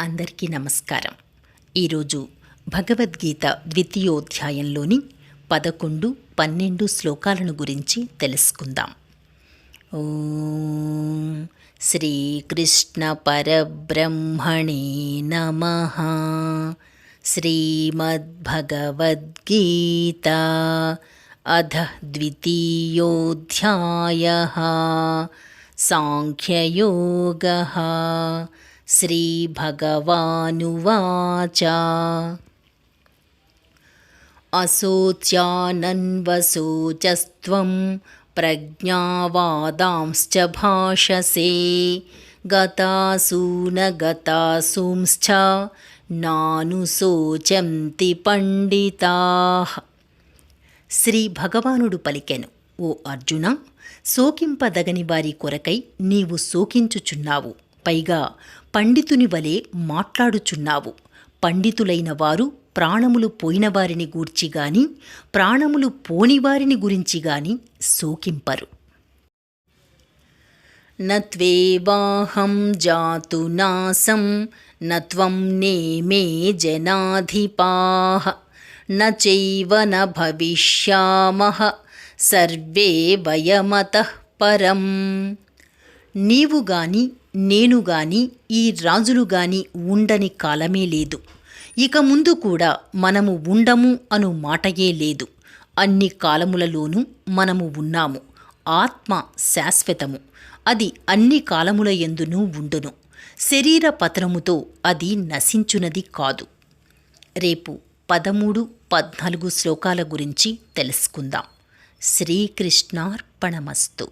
అందరికీ నమస్కారం. ఈరోజు భగవద్గీత ద్వితీయోధ్యాయంలోని పదకొండు పన్నెండు శ్లోకాలను గురించి తెలుసుకుందాం. ఓం శ్రీకృష్ణ పరబ్రహ్మణే నమ. శ్రీమద్భగవద్గీత అధ ద్వితీయోధ్యాయ. సాంఖ్యయోగ. श्रीभगवानुवाच असोच्यानन्वसोचस्त्वं प्रज्ञावादांश्च भाषसे गतासूनगतासूंश्च నానుశోచంతి పండితాః శ్రీ భగవానుడు పలికెను ఓ అర్జున శోకింపదగని వారి కొరకై నీవు శోకించుచున్నావు పైగా పండితుని వలె మాట్లాడుచున్నావు. పండితులైన వారు ప్రాణములు పోయినవారిని గూర్చి గాని ప్రాణములు పోనివారిని గురించి గాని శోకింపరు. నత్వేవాహం జాతు నాసం నత్వం నేమే జనాధిపాః న చైవ న భవిష్యామః సర్వే వయమత పరం. నీవు గాని నేను గాని ఈ రాజులు గాని ఉండని కాలమే లేదు. ఇక ముందు కూడా మనము ఉండము అను మాటయే లేదు. అన్ని కాలములలోనూ మనము ఉన్నాము. ఆత్మ శాశ్వతము. అది అన్ని కాలముల ఎందునూ ఉండును. శరీర పతనముతో అది నశించునది కాదు. రేపు పదమూడు పద్నాలుగు శ్లోకాల గురించి తెలుసుకుందాం. శ్రీకృష్ణార్పణమస్తు.